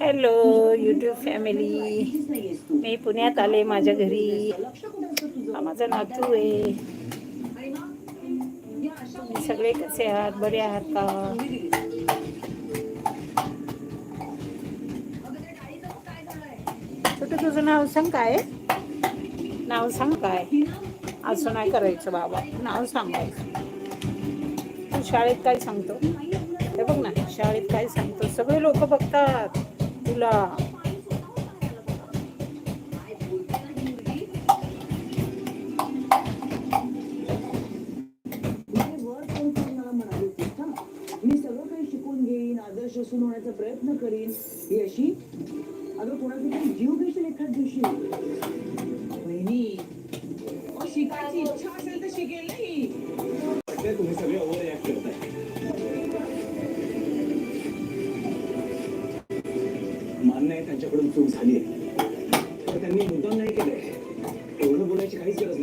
Hello YouTube family मी पुण्यात आले माझ्या घरी. हा माझा नातू आहे. सगळे कसे आहात? बरे आहात का? छोटं तुझं नाव सांग काय? नाव सांग काय? असं नाही करायचं बाबा. नाव सांगायचं तू शाळेत काय सांगतो? हे बघ ना शाळेत काय सांगतो? सगळे लोक बघतात. तुला. मी वर फोन मला म्हणाली मी सगळं काही शिकून घेईन आदर्श सून होण्याचा प्रयत्न करीन ही अशी अगं कोणाचा तरी जीव घेशील एखाद दिवशी? बहिणी शिकायची इच्छा असेल तर शिकेल. नाही तुम्ही सगळे ओव्हर रिॲक्ट करताय. मान्य आहे त्यांच्याकडून चूक झाली आहे. तर त्यांनी मुद्दाम नाही केलंय. एवढं बोलायची काहीच गरज